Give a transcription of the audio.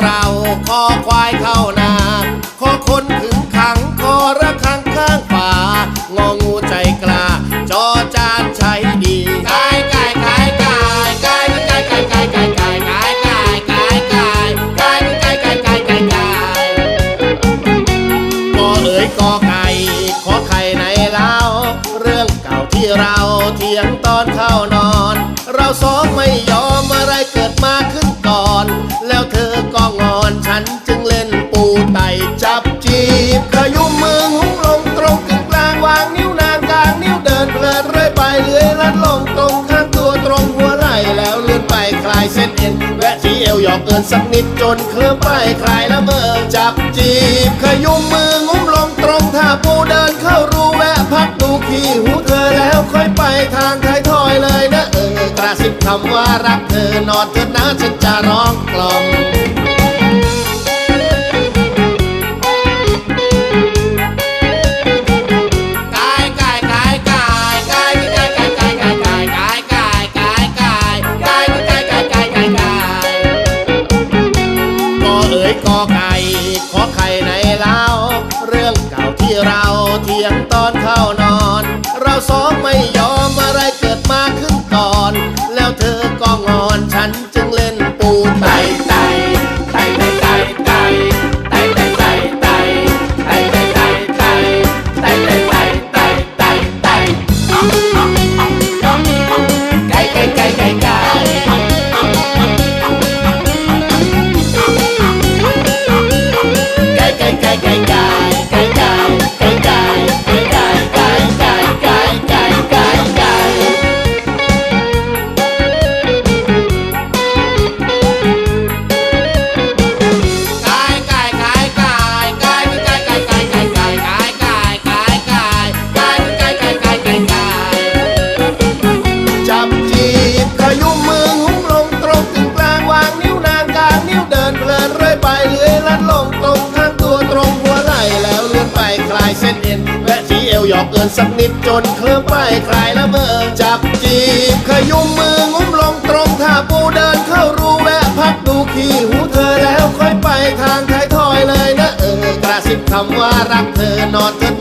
เราคอควายเข้านาคอคนถึงขังคอระคังข้างฝางองูใจกล้าจอจานใช้ดีกายกายกายกายายกายายกายายกายายกายายกายายกายายกายายกากอเอ๋ยกอไก่ขอไข่ในเล้าเรื่องเก่าที่เราเถียงตอนเข้านอน เราสองไม่ยอมอะไรเกิดมาขึ้นก่อน แล้วเธอก็ จับจีบขยุมมือหุ้งลงตรงกึ่งกลางวางนิ้วนางกลางนิ้วเดินเพลินเรื่อยไปเลื้อยลัดลงตรงข้างตัวตรงหัวไหล่แล้วเลื่อนไปคลายเส้นเอ็นแวะที่เอวหยอกเอินสักนิดจนเคลิ้มไปคลายละเมอจับจีบขยุมมืองุ้มลงตรงท่าปูเดินเข้ารูแวะพักดูขี้หูเธอแล้วค่อยไปทางท้ายทอยเลยนะเออกระซิบคำว่ารักเธอนอนเถิดนะฉันจะร้องกล่อม เราเที่เราเถียงตอนเข้านอน เราสองไม่ย เรื่อยไปเลื้อยลัดลงตรงข้างตัวตรงหัวไหล่แล้วเลื่อนไปคลายเส้นเอ็นแวะที่เอวหยอกเอินสักนิดจนเคลิ้มไปคลายละเมอจับจีบขยุมมืองุ้มลงตรงท่าปูเดินเข้ารูแวะพักดูขี้หูเธอแล้วค่อยไปทางท้ายทอยเลยนะเออกระซิบคำว่ารักเธอนอนเธอ